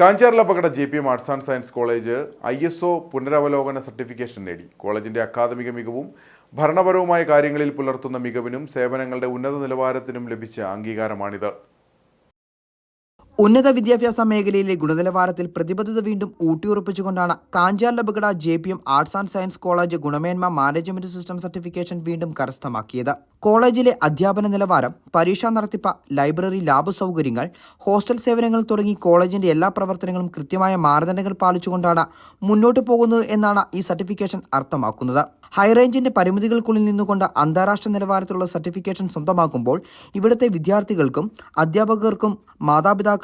കാഞ്ചാറിലപകട J P M arts and science college I S O പുനരവലോകന certification നേടി. കോളേജിന്റെ അക്കാദമിക മികവും ഭരണപരവുമായ കാര്യങ്ങളിൽ പുലർത്തുന്ന മികവിനും സേവനങ്ങളുടെ ഉന്നത നിലവാരത്തിനും ലഭിച്ച അംഗീകാരമാണിത്. ഉന്നത വിദ്യാഭ്യാസ മേഖലയിലെ ഗുണനിലവാരത്തിൽ പ്രതിബദ്ധത വീണ്ടും ഊട്ടിയുറപ്പിച്ചുകൊണ്ടാണ് Kanjar ലബഗഡ J P M arts and science college ഗുണമേന്മ മാനേജ്മെന്റ് സിസ്റ്റം സർട്ടിഫിക്കേഷൻ വീണ്ടും കരസ്ഥമാക്കിയത്. കോളേജിലെ അധ്യാപന നിലവാരം പരീക്ഷാ നടത്തിപ്പ് ലൈബ്രറി ലാബ് സൗകര്യങ്ങൾ ഹോസ്റ്റൽ സേവനങ്ങൾ തുടങ്ങി കോളേജിന്റെ എല്ലാ പ്രവർത്തനങ്ങളും കൃത്യമായ മാനദണ്ഡങ്ങൾ പാലിച്ചുകൊണ്ടാണ് മുന്നോട്ട് പോകുന്നത് എന്നാണ് ഈ സർട്ടിഫിക്കേഷൻ അർത്ഥമാക്കുന്നത്. ഹൈറേഞ്ചിന്റെ പരിമിതികൾക്കുള്ളിൽ നിന്നുകൊണ്ട് അന്താരാഷ്ട്ര നിലവാരത്തിലുള്ള സർട്ടിഫിക്കേഷൻ സ്വന്തമാക്കുമ്പോൾ ഇവിടുത്തെ വിദ്യാർത്ഥികൾക്കും അധ്യാപകർക്കും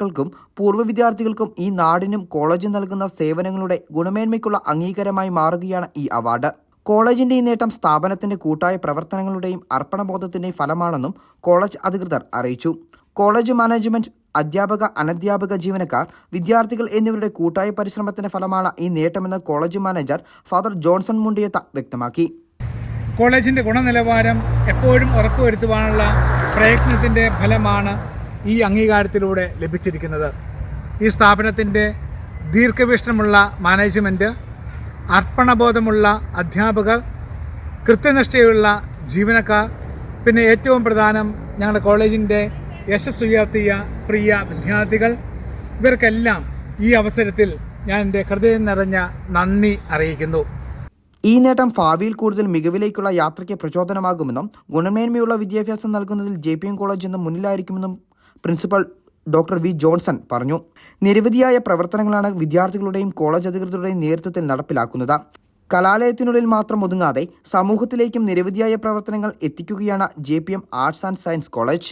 മാതാപിതാക്കൾക്കും പൂർവ വിദ്യാർത്ഥികൾക്കും ഈ നാടിനും കോളേജും നൽകുന്ന സേവനങ്ങളുടെ ഗുണമേന്മയ്ക്കുള്ള അംഗീകാരമായി മാറുകയാണ് ഈ അവാർഡ്. കോളേജിന്റെ ഈ നേട്ടം സ്ഥാപനത്തിന്റെ കൂട്ടായ പ്രവർത്തനങ്ങളുടെയും അർപ്പണബോധത്തിന്റെയും ഫലമാണെന്നും കോളേജ് അധികൃതർ അറിയിച്ചു. കോളേജ് മാനേജ്മെന്റ് അധ്യാപക അനധ്യാപക ജീവനക്കാർ വിദ്യാർത്ഥികൾ എന്നിവരുടെ കൂട്ടായ പരിശ്രമത്തിന്റെ ഫലമാണ് ഈ നേട്ടമെന്ന് college manager father Johnson Mundiyath വ്യക്തമാക്കി. കോളേജിന്റെ ഗുണനിലവാരം എപ്പോഴും ഉറപ്പുവരുത്തുവാനുള്ള പ്രയത്നത്തിന്റെ ഫലമാണ് ഈ അംഗീകാരത്തിലൂടെ ലഭിച്ചിരിക്കുന്നത്. ഈ സ്ഥാപനത്തിന്റെ ദീർഘവീക്ഷണമുള്ള മാനേജ്മെന്റ് അർപ്പണബോധമുള്ള അധ്യാപകർ കൃത്യനിഷ്ഠയുള്ള ജീവനക്കാർ പിന്നെ ഏറ്റവും പ്രധാനം ഞങ്ങളുടെ കോളേജിന്റെ യശസ് ഉയർത്തിയ പ്രിയ വിദ്യാർത്ഥികൾ. ഇവർക്കെല്ലാം ഈ അവസരത്തിൽ ഞാൻ എന്റെ ഹൃദയം നിറഞ്ഞ നന്ദി അറിയിക്കുന്നു. ഈ നേട്ടം ഭാവിയിൽ കൂടുതൽ മികവിലേക്കുള്ള യാത്രയ്ക്ക് പ്രചോദനമാകുമെന്നും ഗുണമേന്മയുള്ള വിദ്യാഭ്യാസം നൽകുന്നതിൽ ജെ കോളേജ് എന്നും മുന്നിലായിരിക്കുമെന്നും പ്രിൻസിപ്പൽ ഡോക്ടർ വി ജോൺസൺ പറഞ്ഞു. നിരവധിയായ പ്രവർത്തനങ്ങളാണ് വിദ്യാർത്ഥികളുടെയും കോളേജ് അധികൃതരുടെയും നേതൃത്വത്തിൽ നടപ്പിലാക്കുന്നത്. കലാലയത്തിനുള്ളിൽ മാത്രം ഒതുങ്ങാതെ സമൂഹത്തിലേക്കും നിരവധിയായ പ്രവർത്തനങ്ങൾ എത്തിക്കുകയാണ് J arts and science college.